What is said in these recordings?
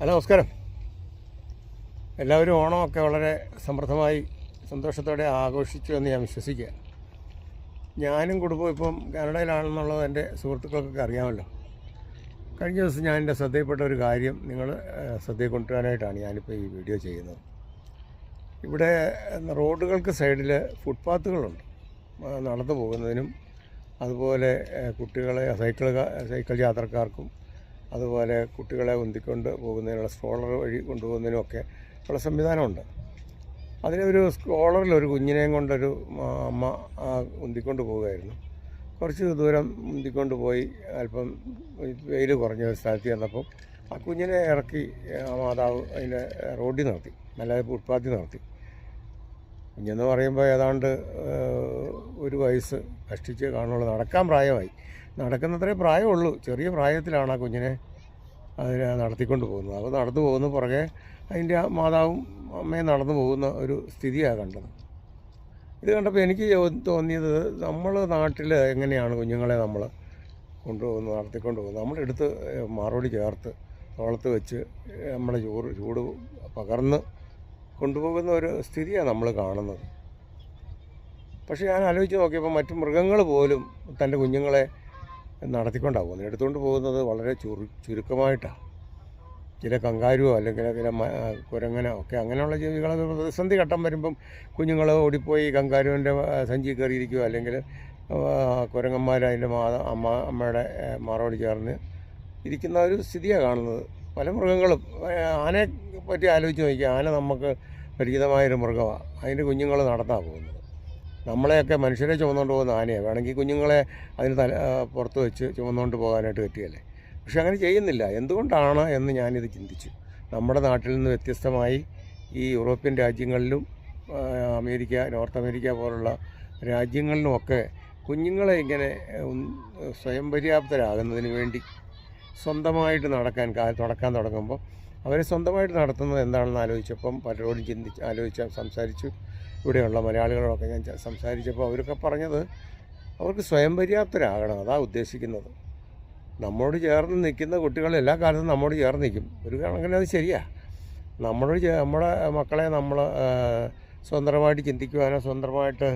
Hello നമസ്കാരം. എല്ലാവരും ഓണമൊക്കെ വളരെ സമൃദ്ധമായി സന്തോഷത്തോടെ ആഘോഷിച്ചു എന്ന് ഞാൻ വിശ്വസിക്കുക. ഞാനും കുടുംബം ഇപ്പം കാനഡയിലാണെന്നുള്ളത് എന്റെ സുഹൃത്തുക്കൾക്കൊക്കെ അറിയാമല്ലോ. കഴിഞ്ഞ ദിവസം ഞാൻ എന്റെ ശ്രദ്ധയിൽപ്പെട്ട ഒരു കാര്യം നിങ്ങൾ ശ്രദ്ധയിൽ കൊണ്ടുവരാനായിട്ടാണ് ഞാനിപ്പോൾ ഈ വീഡിയോ ചെയ്യുന്നത്. ഇവിടെ റോഡുകൾക്ക് സൈഡിൽ ഫുട്പാത്തുകളുണ്ട്. നടന്നു പോകുന്നതിനും അതുപോലെ കുട്ടികളെ സൈക്കിൾ സൈക്കിൾ യാത്രക്കാർക്കും അതുപോലെ കുട്ടികളെ ഉന്തിക്കൊണ്ട് പോകുന്നതിനുള്ള സ്ട്രോളർ വഴി കൊണ്ടുപോകുന്നതിനും ഒക്കെ ഉള്ള സംവിധാനമുണ്ട്. അതിലൊരു സ്ട്രോളറിൽ ഒരു കുഞ്ഞിനെയും കൊണ്ടൊരു അമ്മ ഉന്തിക്കൊണ്ട് പോവുകയായിരുന്നു കുറച്ച് ദൂരം ഉന്തിക്കൊണ്ട് പോയി അല്പം വെയിൽ കുറഞ്ഞ ഒരു സ്ഥലത്ത് ചെന്നപ്പം ആ കുഞ്ഞിനെ ഇറക്കി മാതാവ് അതിനെ റോഡിൽ നിർത്തി നല്ല ഫുട്പാത്തിൽ നിർത്തി. കുഞ്ഞെന്ന് പറയുമ്പോൾ ഏതാണ്ട് ഒരു വയസ്സ് കഷ്ടിച്ച് കാണുള്ളൂ. നടക്കാൻ പ്രായമായി. നടക്കുന്നത്രേ പ്രായമുള്ളൂ. ചെറിയ പ്രായത്തിലാണ് ആ കുഞ്ഞിനെ അതിനെ നടത്തിക്കൊണ്ട് പോകുന്നത്. അപ്പോൾ നടന്നു പോകുന്ന പുറകെ അതിന്റെ മാതാവും അമ്മയും നടന്നു പോകുന്ന ഒരു സ്ഥിതിയാണ് കണ്ടത്. ഇത് കണ്ടപ്പോൾ എനിക്ക് തോന്നിയത് നമ്മൾ നാട്ടിൽ എങ്ങനെയാണ് കുഞ്ഞുങ്ങളെ നമ്മൾ കൊണ്ടുപോകുന്നത് നടത്തിക്കൊണ്ട് പോകുന്നത്? നമ്മളെടുത്ത് മാറോടി ചേർത്ത് തോളത്ത് വെച്ച് നമ്മളെ ചൂട് ചൂട് പകർന്ന് കൊണ്ടുപോകുന്ന ഒരു സ്ഥിതിയാണ് നമ്മൾ കാണുന്നത്. പക്ഷേ ഞാൻ ആലോചിച്ച് നോക്കിയപ്പോൾ മറ്റു മൃഗങ്ങൾ പോലും തന്റെ കുഞ്ഞുങ്ങളെ നടത്തിക്കൊണ്ടാണ് പോകുന്നത് എടുത്തുകൊണ്ട് പോകുന്നത് വളരെ ചുരു ചുരുക്കമായിട്ടാണ് ചില കങ്കാരുവോ അല്ലെങ്കിൽ ചില കുരങ്ങനോ ഒക്കെ അങ്ങനെയുള്ള ജീവികളൊക്കെ പ്രതിസന്ധി ഘട്ടം വരുമ്പം കുഞ്ഞുങ്ങൾ ഓടിപ്പോയി കങ്കാരുവിന്റെ സഞ്ചി കയറിയിരിക്കുകയോ അല്ലെങ്കിൽ കുരങ്ങന്മാർ അതിന്റെ മാ അമ്മ അമ്മയുടെ മാറോട് ചേർന്ന് ഇരിക്കുന്ന ഒരു സ്ഥിതിയാണ് കാണുന്നത്. പല മൃഗങ്ങളും ആനയെ പറ്റി ആലോചിച്ച് നോക്കിയാൽ ആന നമുക്ക് പരിചിതമായൊരു മൃഗമാണ് അതിന്റെ കുഞ്ഞുങ്ങൾ നടന്നാണ് പോകുന്നത്. നമ്മളെയൊക്കെ മനുഷ്യരെ ചുമന്നുകൊണ്ട് പോകുന്ന ആനയാണ് വേണമെങ്കിൽ കുഞ്ഞുങ്ങളെ അതിന് തല പുറത്ത് വെച്ച് ചുമന്നുകൊണ്ട് പോകാനായിട്ട് പറ്റിയല്ലേ പക്ഷെ അങ്ങനെ ചെയ്യുന്നില്ല. എന്തുകൊണ്ടാണ് എന്ന് ഞാനിത് ചിന്തിച്ചു. നമ്മുടെ നാട്ടിൽ നിന്ന് വ്യത്യസ്തമായി ഈ യൂറോപ്യൻ രാജ്യങ്ങളിലും അമേരിക്ക നോർത്ത് അമേരിക്ക പോലുള്ള രാജ്യങ്ങളിലുമൊക്കെ കുഞ്ഞുങ്ങളെ ഇങ്ങനെ സ്വയം പര്യാപ്തരാകുന്നതിന് വേണ്ടി സ്വന്തമായിട്ട് നടക്കാൻ കാ നടക്കാൻ തുടങ്ങുമ്പോൾ അവരെ സ്വന്തമായിട്ട് നടത്തുന്നത് എന്താണെന്ന് ആലോചിച്ചപ്പം പലരോടും ചിന്തിച്ച് ആലോചിച്ച് സംസാരിച്ചു. ഇവിടെയുള്ള മലയാളികളൊക്കെ ഞാൻ സംസാരിച്ചപ്പോൾ അവരൊക്കെ പറഞ്ഞത് അവർക്ക് സ്വയം പര്യാപ്തരാകണം അതാണ് ഉദ്ദേശിക്കുന്നത്. നമ്മോട് ചേർന്ന് നിൽക്കുന്ന കുട്ടികൾ എല്ലാ കാലത്തും നമ്മോട് ചേർന്ന് നിൽക്കും. ഒരു കണക്കിന് അത് ശരിയാ. നമ്മളോട് നമ്മുടെ മക്കളെ നമ്മൾ സ്വതന്ത്രമായിട്ട് ചിന്തിക്കുവാനോ സ്വന്തമായിട്ട്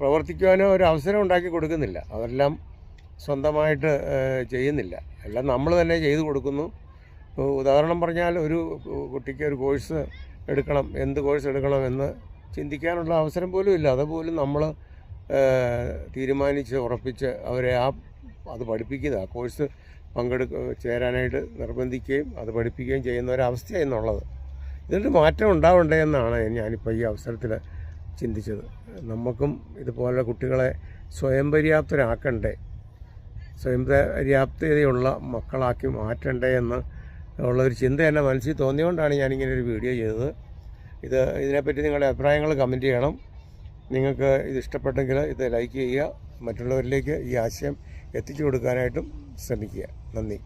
പ്രവർത്തിക്കുവാനോ ഒരു അവസരം ഉണ്ടാക്കി കൊടുക്കുന്നില്ല. അതെല്ലാം സ്വന്തമായിട്ട് ചെയ്യുന്നില്ല. എല്ലാം നമ്മൾ തന്നെ ചെയ്തു കൊടുക്കുന്നു. ഉദാഹരണം പറഞ്ഞാൽ ഒരു കുട്ടിക്ക് ഒരു കോഴ്സ് എടുക്കണം എന്ത് കോഴ്സ് എടുക്കണം എന്ന് ചിന്തിക്കാനുള്ള അവസരം പോലും ഇല്ല. അതുപോലും നമ്മൾ തീരുമാനിച്ച് ഉറപ്പിച്ച് അവരെ ആ അത് പഠിപ്പിക്കുന്ന ആ കോഴ്സ് പങ്കെടുക്ക ചേരാനായിട്ട് നിർബന്ധിക്കുകയും അത് പഠിപ്പിക്കുകയും ചെയ്യുന്ന ഒരവസ്ഥയാണ് എന്നുള്ളത് ഇതിനൊരു മാറ്റം ഉണ്ടാവണ്ടേ എന്നാണ് ഞാനിപ്പോൾ ഈ അവസരത്തിൽ ചിന്തിച്ചത്. നമുക്കും ഇതുപോലെ കുട്ടികളെ സ്വയം പര്യാപ്തരാക്കണ്ടേ? സ്വയം പര്യാപ്തതയുള്ള മക്കളാക്കി മാറ്റണ്ടേ എന്ന് ഉള്ളൊരു ചിന്ത എന്റെ മനസ്സിൽ തോന്നിയുകൊണ്ടാണ് ഞാനിങ്ങനെ ഒരു വീഡിയോ ചെയ്തത്. ഇത് ഇതിനെപ്പറ്റി നിങ്ങളുടെ അഭിപ്രായങ്ങൾ കമന്റ് ചെയ്യണം. നിങ്ങൾക്ക് ഇത് ഇഷ്ടപ്പെട്ടെങ്കിൽ ഇത് ലൈക്ക് ചെയ്യുക. മറ്റുള്ളവരിലേക്ക് ഈ ആശയം എത്തിച്ചു കൊടുക്കാനായിട്ടും ശ്രമിക്കുക. നന്ദി.